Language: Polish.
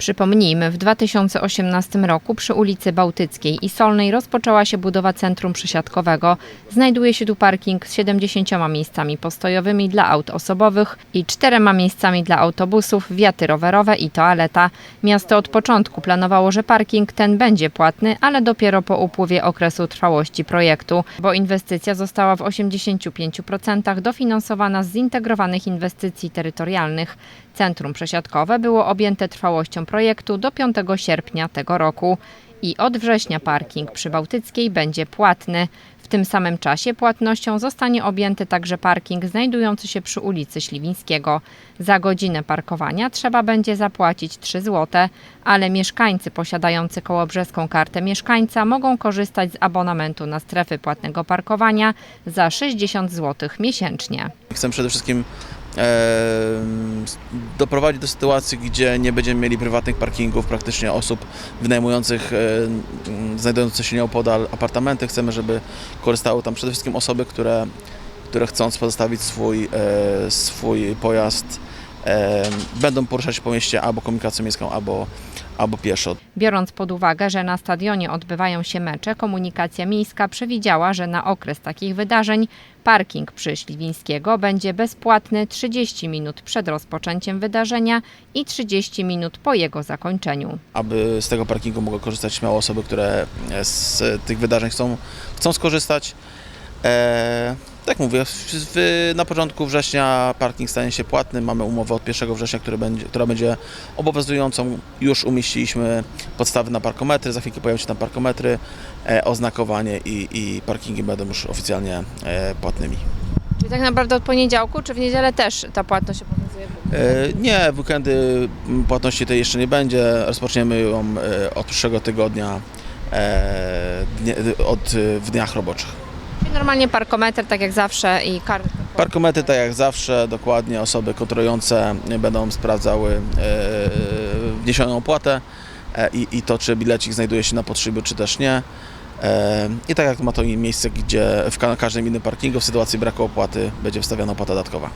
Przypomnijmy, w 2018 roku przy ulicy Bałtyckiej i Solnej rozpoczęła się budowa centrum przesiadkowego. Znajduje się tu parking z 70 miejscami postojowymi dla aut osobowych i czterema miejscami dla autobusów, wiaty rowerowe i toaleta. Miasto od początku planowało, że parking ten będzie płatny, ale dopiero po upływie okresu trwałości projektu, bo inwestycja została w 85% dofinansowana z zintegrowanych inwestycji terytorialnych. Centrum przesiadkowe było objęte trwałością projektu do 5 sierpnia tego roku i od września parking przy Bałtyckiej będzie płatny. W tym samym czasie płatnością zostanie objęty także parking znajdujący się przy ulicy Śliwińskiego. Za godzinę parkowania trzeba będzie zapłacić 3 zł, ale mieszkańcy posiadający kołobrzeską kartę mieszkańca mogą korzystać z abonamentu na strefy płatnego parkowania za 60 zł miesięcznie. Chcę przede wszystkim doprowadzić do sytuacji, gdzie nie będziemy mieli prywatnych parkingów, praktycznie osób wynajmujących, e, znajdujących się nieopodal apartamenty. Chcemy, żeby korzystały tam przede wszystkim osoby, które, które chcąc pozostawić swój, e, swój pojazd, będą poruszać się po mieście albo komunikacją miejską, albo, albo pieszo. Biorąc pod uwagę, że na stadionie odbywają się mecze, komunikacja miejska przewidziała, że na okres takich wydarzeń parking przy Śliwińskiego będzie bezpłatny 30 minut przed rozpoczęciem wydarzenia i 30 minut po jego zakończeniu. aby z tego parkingu mogły korzystać śmiało osoby, które z tych wydarzeń chcą, chcą skorzystać. E, tak mówię, w, na początku września parking stanie się płatny. Mamy umowę od 1 września, który będzie, która będzie obowiązującą. Już umieściliśmy podstawy na parkometry, za chwilkę pojawią się tam parkometry, e, oznakowanie i, i parkingi będą już oficjalnie e, płatnymi. Czyli tak naprawdę od poniedziałku, czy w niedzielę też ta płatność obowiązuje? E, Nie, w weekendy m, płatności tej jeszcze nie będzie. Rozpoczniemy ją e, od przyszłego tygodnia e, dnie, od, e, w dniach roboczych. Normalnie parkometr, tak jak zawsze i karta. Parkomety, tak jak zawsze, dokładnie osoby kontrolujące będą sprawdzały e, wniesioną opłatę e, i, i to, czy bilecik znajduje się na podszybiu, czy też nie. E, I tak jak ma to miejsce, gdzie w ka- każdym innym parkingu w sytuacji braku opłaty będzie wstawiana opłata dodatkowa.